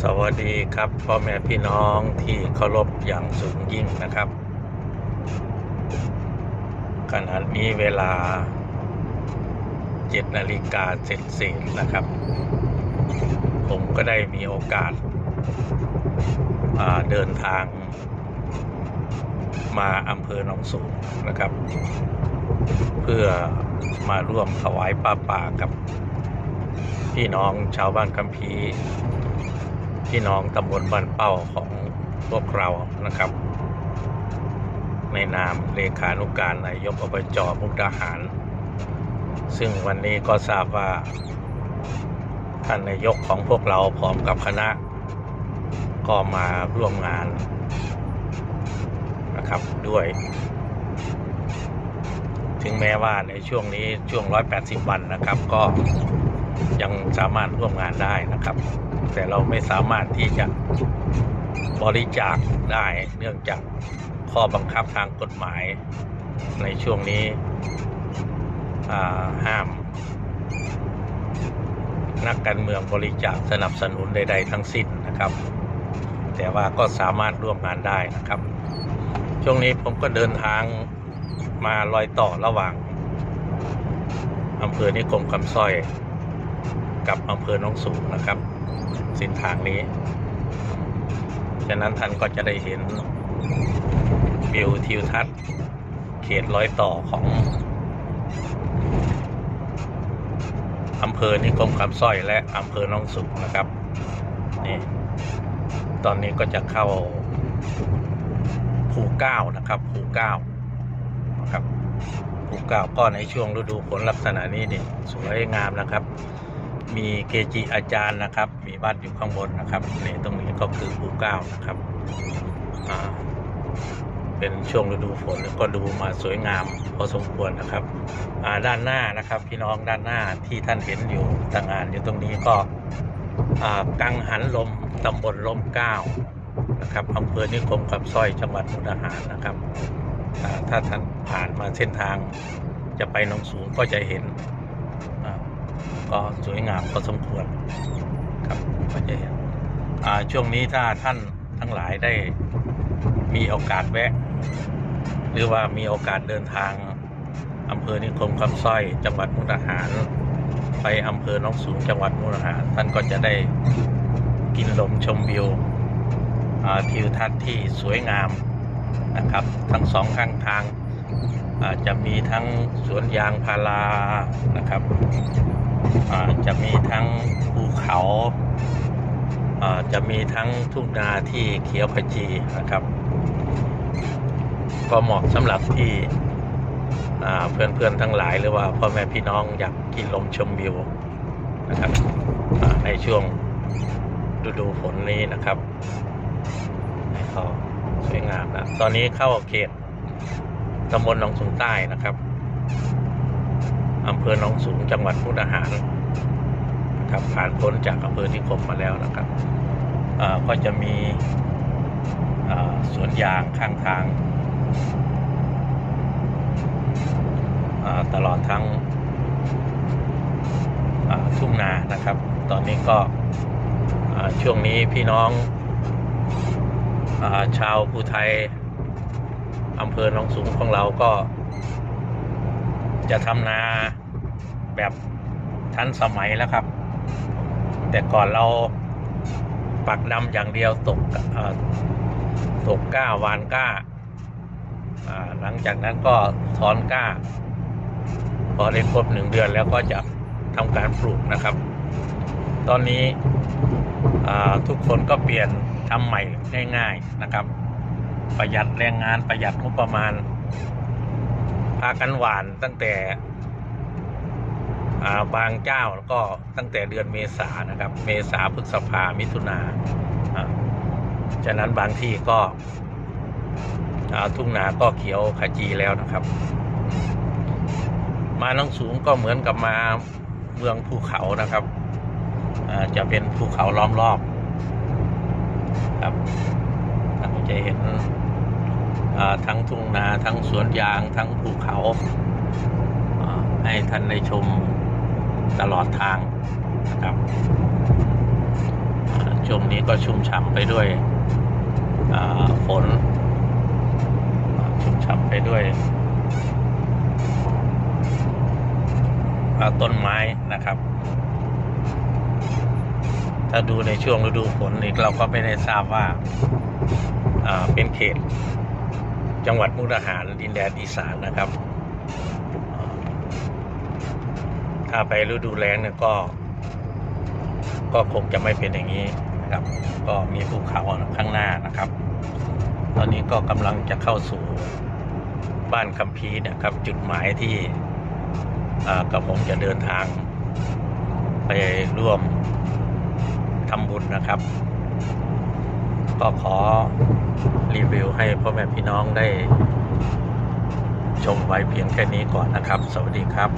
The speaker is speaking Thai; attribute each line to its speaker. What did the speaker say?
Speaker 1: สวัสดีครับพ่อแม่พี่น้องที่เคารพอย่างสูงยิ่งนะครับ ขณะนี้เวลา7นาฬิกาเสร็จเสร็จนะครับ ผมก็ได้มีโอกาสาเดินทาง มาอำเภอหนองสูงนะครับ เพื่อมาร่วมถวายป้าป่ากับพี่น้องชาวบ้านกัมพี พี่น้องตำบลบ้านเป้าของพวกเรานะครับ ในนามเลขานุการนายกอบจมุกดาหาร ซึ่งวันนี้ก็ทราบว่าท่านนายกของพวกเราพร้อมกับคณะ ก็มาร่วมงานนะครับด้วย ถึงแม้ว่าในช่วงนี้ช่วง 180 วันนะครับ ก็ยังสามารถร่วมงานได้นะครับ แต่เราไม่สามารถที่จะบริจาคได้เนื่องจากข้อบังคับทางกฎหมาย ในช่วงนี้ห้าม นักการเมืองบริจาคสนับสนุนใด ๆ ทั้งสิ้นนะครับ แต่ว่าก็สามารถร่วมงานได้นะครับ ช่วงนี้ผมก็เดินทางมารอยต่อระหว่างอำเภอนิคมคำสร้อย กับอำเภอหนองสูงนะครับเส้นทางนี้ ฉะนั้นท่านก็จะได้เห็นวิวทิวทัศน์เขตร้อยต่อของอำเภอนิคมคำสร้อยและอำเภอหนองสูงนะครับนี่ตอนนี้ก็จะเข้าภูเก้านะครับภูเก้านะครับภูเก้าก็ในช่วงฤดูฝนลักษณะนี้นี่สวยงามนะครับ มีเกจิอาจารย์นะครับ มีบ้านอยู่ข้างบนนะครับนี่ตรงนี้ก็คือภูเก้านะครับเป็นช่วงฤดูฝนก็ดูมาสวยงามพอสมควรนะครับด้านหน้านะครับ พี่น้องด้านหน้าที่ท่านเห็นอยู่ต่างงานอยู่ตรงนี้ก็กังหันลมตำบลลมเก้านะครับอำเภอนิคมคำสร้อยจังหวัดมุกดาหารนะครับถ้าท่านผ่านมาเส้นทางจะไปหนองสูงก็จะเห็น ก็สวยงามพอสมควรครับก็จะเห็นอ่าช่วงนี้ถ้าท่านทั้งหลายได้มีโอกาสแวะ หรือว่ามีโอกาสเดินทางอำเภอนิคมคำสร้อยจังหวัดมุกดาหาร ไปอำเภอหนองสูงจังหวัดมุกดาหาร ท่านก็จะได้กินลมชมวิวทิวทัศน์ที่สวยงามนะครับ ทั้งสองข้างทางอาจะมีทั้งสวนยางพารานะครับ จะมีทั้งภูเขาจะมีทั้งทุ่งนาที่เขียวขจีนะครับ ก็เหมาะสำหรับที่เพื่อนๆทั้งหลายหรือว่าพ่อแม่พี่น้องอยากกินลมชมวิวนะครับในช่วงฤดูฝนนี้นะครับก็สวยงามนะตอนนี้เข้าเขตตำบลหนองสูงใต้นะครับ อำเภอหนองสูงจังหวัดมุกดาหารนะครับผ่านพ้นจากอำเภอนิคมมาแล้วนะครับก็จะมีสวนยางข้างทางตลอดทั้งทุ่งนานะครับ ตอนนี้ก็ช่วงนี้พี่น้องอชาวภูไทยอำเภอหนองสูงของเราก็ จะทำนาแบบทันสมัยแล้วครับ แต่ก่อนเราปักดำอย่างเดียวตกตกก้าวานก้า หลังจากนั้นก็ถอนก้า พอได้ครบหนึ่งเดือนแล้วก็จะทำการปลูกนะครับ ตอนนี้ทุกคนก็เปลี่ยนทำใหม่ง่ายๆนะครับ ประหยัดแรงงานประหยัดงบประมาณ พากันหวานตั้งแต่าบางเจ้าแล้วก็ตั้งแต่เดือนเมษานะครับ เมษาพฤษภามิถุนาอ่าฉะนั้นบางที่ก็ทุ่งนาก็เขียวขจีแล้วนะครับ มาน้องสูงก็เหมือนกับมาเมืองภูเขานะครับจะเป็นภูเขาล้อมรอบครับท่านจะเห็น ทั้งทุ่งนาทั้งสวนยางทั้งภูเขาให้ท่านได้ชมตลอดทางนะครับช่วงนี้ก็ชุ่มฉ่ำไปด้วยฝนชุ่มฉ่ำไปด้วยต้นไม้นะครับ ถ้าดูในช่วงฤดูฝนอีกเราก็ไม่ได้ทราบว่าเป็นเขต จังหวัดมุกดาหารดินแดนอีสานนะครับ ถ้าไปฤดูแล้งเนี่ยก็ ก็คงจะไม่เป็นอย่างนี้นะครับ ก็มีภูเขาข้างหน้านะครับ ตอนนี้ก็กำลังจะเข้าสู่บ้านคัมภีร์นะครับ จุดหมายที่กับผมจะเดินทางไปร่วมทำบุญนะครับ ก็ขอรีวิวให้พ่อแม่พี่น้องได้ชมไว้เพียงแค่นี้ก่อนนะครับ สวัสดีครับ